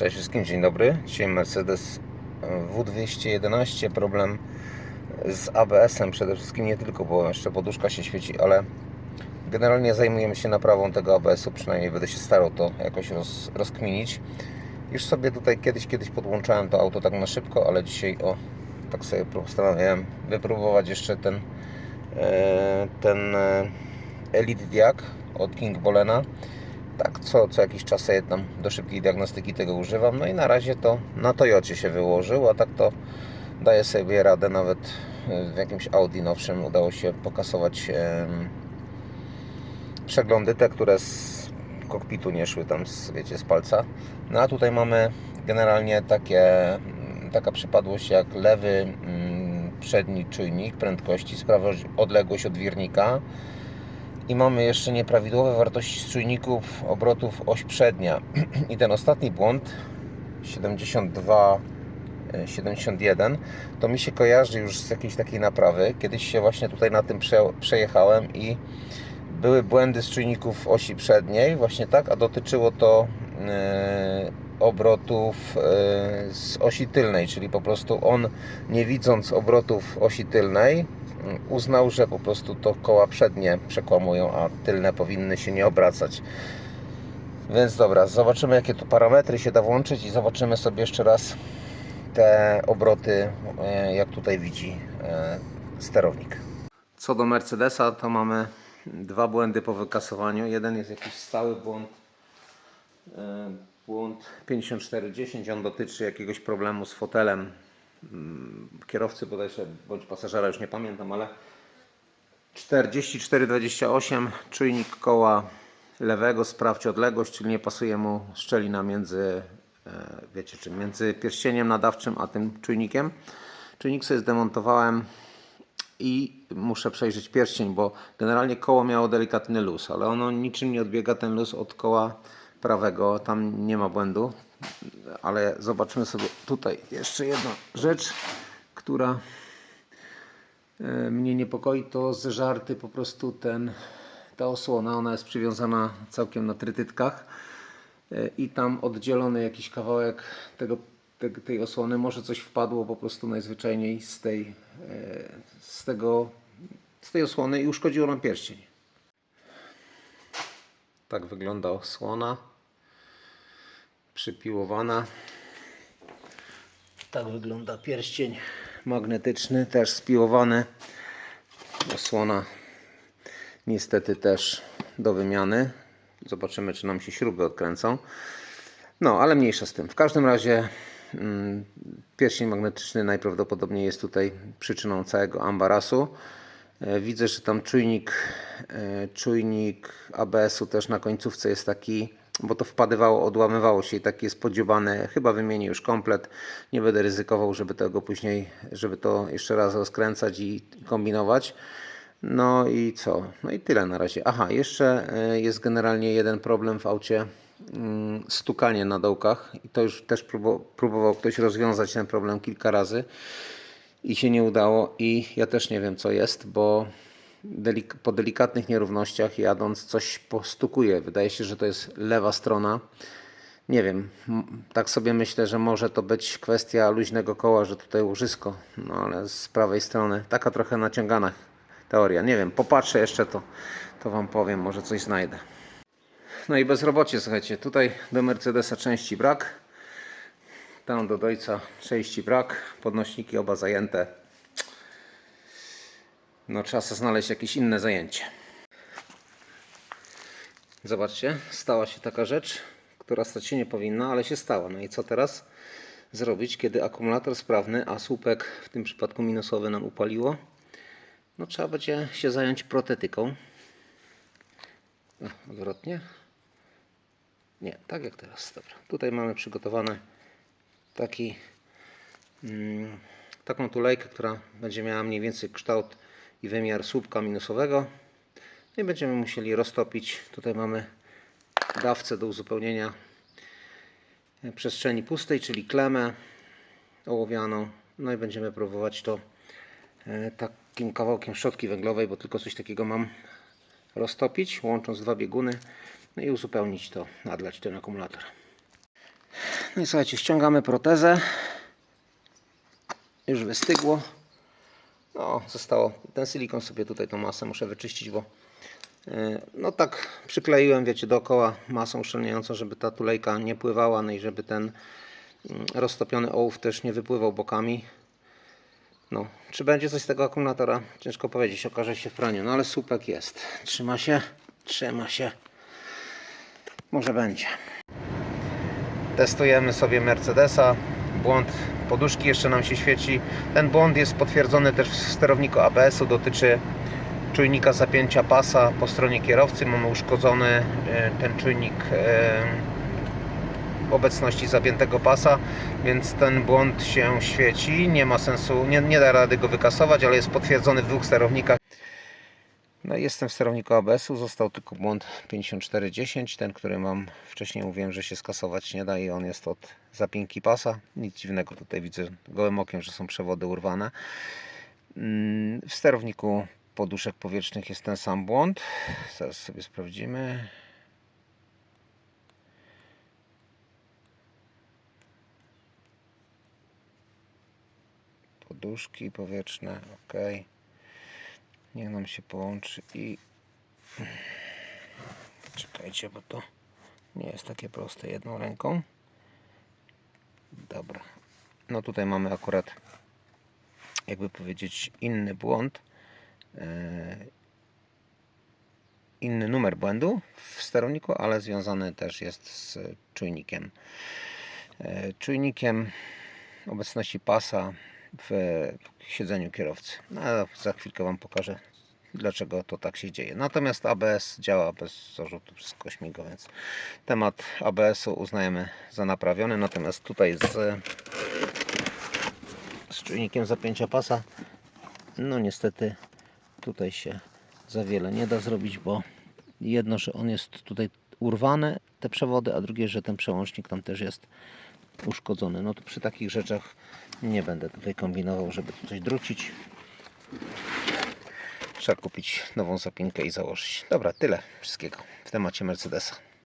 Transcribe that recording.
Cześć wszystkim, dzień dobry. Dzisiaj Mercedes W211. Problem z ABS-em przede wszystkim, nie tylko, bo jeszcze poduszka się świeci, ale generalnie zajmujemy się naprawą tego ABS-u. Przynajmniej będę się starał to jakoś roz, rozkminić. Już sobie tutaj kiedyś, kiedyś podłączałem to auto tak na szybko, ale dzisiaj o, tak sobie postanowiłem wypróbować jeszcze ten, e, ten e, Elite Diag od King Bolena tak co, co jakiś czas sobie tam do szybkiej diagnostyki tego używam. No i na razie to na Toyocie się wyłożył, a tak to daję sobie radę nawet w jakimś Audi nowszym udało się pokasować przeglądy, te, które z kokpitu nie szły tam z, wiecie, z palca. No a tutaj mamy generalnie takie, taka przypadłość jak lewy mm, przedni czujnik prędkości, sprawia odległość od wirnika i mamy jeszcze nieprawidłowe wartości czujników obrotów oś przednia. I ten ostatni błąd 72 e, 71 to mi się kojarzy już z jakiejś takiej naprawy. Kiedyś się właśnie tutaj na tym prze, przejechałem i były błędy z czujników osi przedniej właśnie tak, a dotyczyło to e, obrotów e, z osi tylnej, czyli po prostu on nie widząc obrotów osi tylnej uznał, że po prostu to koła przednie przekłamują, a tylne powinny się nie obracać. Więc dobra, zobaczymy jakie tu parametry się da włączyć i zobaczymy sobie jeszcze raz te obroty, e, jak tutaj widzi e, sterownik. Co do Mercedesa, to mamy dwa błędy po wykasowaniu. Jeden jest jakiś stały błąd, e, błąd 5410. On dotyczy jakiegoś problemu z fotelem kierowcy bodajże, bądź pasażera, już nie pamiętam, ale 4428 czujnik koła lewego, sprawdź odległość, czyli nie pasuje mu szczelina między, e, wiecie czym, między pierścieniem nadawczym a tym czujnikiem. Czujnik sobie zdemontowałem i muszę przejrzeć pierścień, bo generalnie koło miało delikatny luz, ale ono niczym nie odbiega ten luz od koła prawego, tam nie ma błędu, ale zobaczymy sobie tutaj jeszcze jedną rzecz, która e, mnie niepokoi, to zeżarty po prostu ten, ta osłona, ona jest przywiązana całkiem na trytytkach e, i tam oddzielony jakiś kawałek tego, te- tej osłony, może coś wpadło po prostu najzwyczajniej z tej, e, z tego, z tej osłony i uszkodziło nam pierścień. Tak wygląda osłona przypiłowana. Tak wygląda pierścień magnetyczny, też spiłowany. Osłona niestety też do wymiany. Zobaczymy, czy nam się śruby odkręcą. No, ale mniejsza z tym. W każdym razie mm, pierścień magnetyczny najprawdopodobniej jest tutaj przyczyną całego ambarasu. E, Widzę, że tam czujnik, e, czujnik ABS-u też na końcówce jest taki, bo to wpadywało, odłamywało się i taki jest podziubany. Chyba wymienię już komplet. Nie będę ryzykował, żeby tego później, żeby to jeszcze raz rozkręcać i kombinować. No i co? No i tyle na razie. Aha, jeszcze e, jest generalnie jeden problem w aucie. mm, Stukanie na dołkach. I to już też próbo- próbował ktoś rozwiązać ten problem kilka razy i się nie udało i ja też nie wiem co jest, bo delik- po delikatnych nierównościach jadąc coś postukuje. Wydaje się, że to jest lewa strona. Nie wiem, tak sobie myślę, że może to być kwestia luźnego koła, że tutaj łożysko, no ale z prawej strony taka trochę naciągana teoria. Nie wiem, popatrzę jeszcze to, to Wam powiem, może coś znajdę. No i bezrobocie, słuchajcie, tutaj do Mercedesa części brak. Tam do Dojca części brak, podnośniki oba zajęte. No trzeba sobie znaleźć jakieś inne zajęcie. Zobaczcie, stała się taka rzecz, która stać się nie powinna, ale się stała. No i co teraz zrobić, kiedy akumulator sprawny, a słupek w tym przypadku minusowy nam upaliło? No trzeba będzie się zająć protetyką. Odwrotnie. Nie, tak jak teraz. Dobra. Tutaj mamy przygotowane taki, mm, taką tulejkę, która będzie miała mniej więcej kształt i wymiar słupka minusowego. No i będziemy musieli roztopić. Tutaj mamy dawcę do uzupełnienia e, przestrzeni pustej, czyli klemę ołowianą. No i będziemy próbować to e, takim kawałkiem szczotki węglowej, bo tylko coś takiego mam roztopić, łącząc dwa bieguny no i uzupełnić to, nadlać ten akumulator. No i słuchajcie, ściągamy protezę. Już wystygło. No, zostało. Ten silikon sobie tutaj tą masę muszę wyczyścić, bo yy, no tak przykleiłem, wiecie, dookoła masą uszczelniającą, żeby ta tulejka nie pływała, no i żeby ten mm, roztopiony ołów też nie wypływał bokami. No, czy będzie coś z tego akumulatora? Ciężko powiedzieć, okaże się w praniu. No ale słupek jest. Trzyma się, trzyma się. Może będzie. Testujemy sobie Mercedesa. Błąd poduszki jeszcze nam się świeci. Ten błąd jest potwierdzony też w sterowniku ABS-u. Dotyczy czujnika zapięcia pasa po stronie kierowcy. Mamy uszkodzony e, ten czujnik e, obecności zapiętego pasa, więc ten błąd się świeci. Nie ma sensu, nie, nie da rady go wykasować, ale jest potwierdzony w dwóch sterownikach. No jestem w sterowniku ABS-u, został tylko błąd 5410, ten, który mam wcześniej mówiłem, że się skasować nie da i on jest od zapinki pasa. Nic dziwnego tutaj widzę gołym okiem, że są przewody urwane. Mm, W sterowniku poduszek powietrznych jest ten sam błąd. Zaraz sobie sprawdzimy. Poduszki powietrzne, ok. Niech nam się połączy i czekajcie, bo to nie jest takie proste jedną ręką. Dobra. No tutaj mamy akurat jakby powiedzieć inny błąd. e, Inny numer błędu w sterowniku, ale związany też jest z czujnikiem. E, Czujnikiem obecności pasa w siedzeniu kierowcy. No, za chwilkę Wam pokażę, dlaczego to tak się dzieje. Natomiast ABS działa bez zarzutu, wszystko śmiga, więc temat ABS-u uznajemy za naprawiony. Natomiast tutaj z, z czujnikiem zapięcia pasa, no niestety tutaj się za wiele nie da zrobić, bo jedno, że on jest tutaj urwane, te przewody, a drugie, że ten przełącznik tam też jest uszkodzony. No to przy takich rzeczach nie będę tutaj kombinował, żeby tu coś drucić. Trzeba kupić nową zapinkę i założyć. Dobra, tyle wszystkiego w temacie Mercedesa.